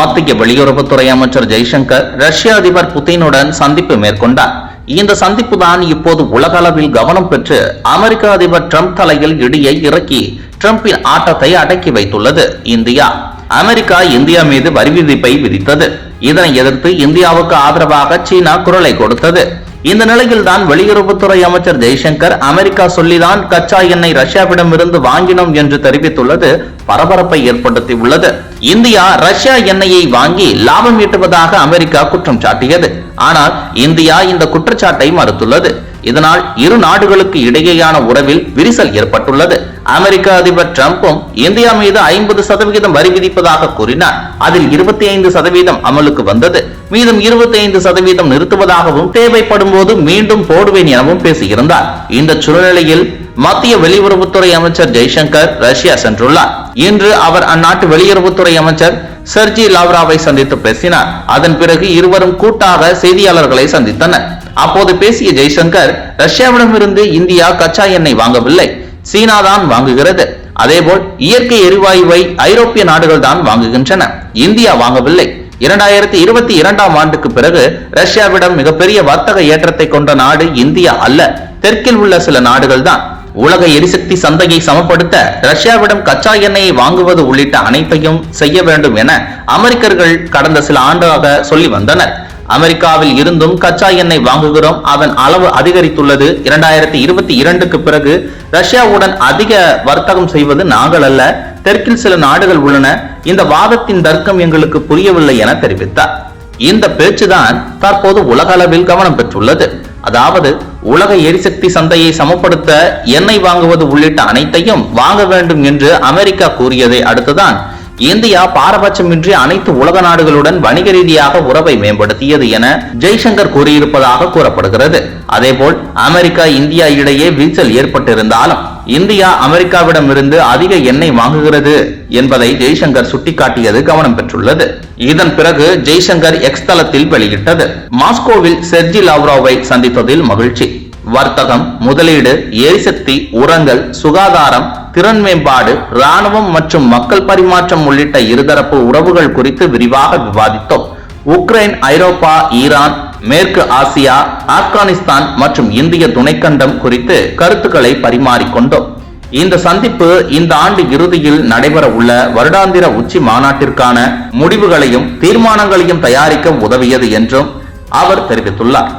மத்திய வெளியுறவுத்துறை அமைச்சர் ஜெய்சங்கர் ரஷ்ய அதிபர் புதினுடன் சந்திப்பு மேற்கொண்டார். இந்த சந்திப்பு தான் இப்போது உலக அளவில் கவனம் பெற்று அமெரிக்க அதிபர் ட்ரம்ப் தலையில் இடியை இறக்கி டிரம்பின் ஆட்டத்தை அடக்கி வைத்துள்ளது இந்தியா. அமெரிக்கா இந்தியா மீது வரி விதிப்பை விதித்தது. இதனை எதிர்த்து இந்தியாவுக்கு ஆதரவாக சீனா குரலை கொடுத்தது. இந்த நிலையில் தான் வெளியுறவுத்துறை அமைச்சர் ஜெய்சங்கர் அமெரிக்கா சொல்லிதான் கச்சா எண்ணெய் ரஷ்யாவிடமிருந்து வாங்கினோம் என்று தெரிவித்துள்ளது. பரபரப்பை ஏற்படுத்தி உள்ளது இந்தியா ரஷ்யா எண்ணெயை வாங்கி லாபம் ஈட்டுவதாக அமெரிக்கா குற்றம் சாட்டியது. ஆனால் இந்தியா இந்த குற்றச்சாட்டை மறுத்துள்ளது. இதனால் இரு நாடுகளுக்கு இடையேயான உறவில் விரிசல் ஏற்பட்டுள்ளது. அமெரிக்க அதிபர் டிரம்பும் இந்தியா மீது ஐம்பது சதவிகிதம் வரி விதிப்பதாக கூறினார். அதில் இருபத்தி ஐந்து சதவீதம் அமலுக்கு வந்தது. மீதம் இருபத்தி ஐந்து சதவீதம் நிறுத்துவதாகவும் தேவைப்படும் போது மீண்டும் போடுவேன் எனவும் பேசியிருந்தார். இந்த சூழ்நிலையில் மத்திய வெளியுறவுத்துறை அமைச்சர் ஜெய்சங்கர் ரஷ்யா சென்றுள்ளார். இன்று அவர் அந்நாட்டு வெளியுறவுத்துறை அமைச்சர் செர்ஜி லாவ்ராவை சந்தித்து பேசினார். அதன் பிறகு இருவரும் கூட்டாக செய்தியாளர்களை சந்தித்தனர். அப்போது பேசிய ஜெய்சங்கர் ரஷ்யாவிடமிருந்து இந்தியா கச்சா எண்ணெய் வாங்கவில்லை. சீனா தான் வாங்குகிறது. அதேபோல் இயற்கை எரிவாயுவை ஐரோப்பிய நாடுகள் தான் வாங்குகின்றன. இந்தியா வாங்கவில்லை. இரண்டாயிரத்தி இருபத்தி இரண்டாம் ஆண்டுக்கு பிறகு ரஷ்யாவிடம் மிகப்பெரிய வர்த்தக ஏற்றத்தை கொண்ட நாடு இந்தியா அல்ல. தெற்கில் உள்ள சில நாடுகள் தான் உலக எரிசக்தி சந்தையை சமப்படுத்த ரஷ்யாவிடம் கச்சா எண்ணெயை வாங்குவது உள்ளிட்ட அனைத்தையும் செய்ய வேண்டும் என அமெரிக்கர்கள் கடந்த சில ஆண்டாக சொல்லி வந்தனர். அமெரிக்காவில் இருந்தும் கச்சா எண்ணெய் வாங்குகிறோம். அதன் அளவு அதிகரித்துள்ளது. இரண்டாயிரத்தி இருபத்தி இரண்டுக்கு பிறகு ரஷ்யாவுடன் அதிக வர்த்தகம் செய்வது நாங்கள் அல்ல. தெற்கில் சில நாடுகள் உள்ளன. இந்த வாதத்தின் தர்க்கம் எங்களுக்கு புரியவில்லை என தெரிவித்தார். இந்த பேச்சுதான் தற்போது உலக அளவில் கவனம் பெற்றுள்ளது. அதாவது உலக எரிசக்தி சந்தையை சமப்படுத்த எண்ணெய் வாங்குவது உள்ளிட்ட அனைத்தையும் வாங்க வேண்டும் என்று அமெரிக்கா கூறியதை அடுத்துதான் இந்தியா பாரபட்சமின்றி அனைத்து உலக நாடுகளுடன் வணிக ரீதியாக உறவை மேம்படுத்தியது என ஜெய்சங்கர் கூறியிருப்பதாக கூறப்படுகிறது. அதேபோல் அமெரிக்கா இந்தியா இடையே விரிசல் ஏற்பட்டிருந்தாலும் இந்தியா அமெரிக்காவிடமிருந்து அதிக எண்ணெய் வாங்குகிறது என்பதை ஜெய்சங்கர் சுட்டிக்காட்டியது கவனம் பெற்றுள்ளது. இதன் பிறகு ஜெய்சங்கர் எக்ஸ் தளத்தில் வெளியிட்டது. மாஸ்கோவில் செர்ஜி லாவ்ரோவை சந்தித்ததில் மகிழ்ச்சி. வர்த்தகம் முதலீடு எரிசக்தி உரங்கள் சுகாதாரம் திறன் மேம்பாடு ராணுவம் மற்றும் மக்கள் பரிமாற்றம் உள்ளிட்ட இருதரப்பு உறவுகள் குறித்து விரிவாக விவாதித்தோம். உக்ரைன் ஐரோப்பா ஈரான் மேற்கு ஆசியா ஆப்கானிஸ்தான் மற்றும் இந்திய துணைக்கண்டம் குறித்து கருத்துக்களை பரிமாறிக்கொண்டோம். இந்த சந்திப்பு இந்த ஆண்டு இறுதியில் நடைபெற உள்ள வருடாந்திர உச்சி மாநாட்டிற்கான முடிவுகளையும் தீர்மானங்களையும் தயாரிக்க உதவியது என்றும் அவர் தெரிவித்துள்ளார்.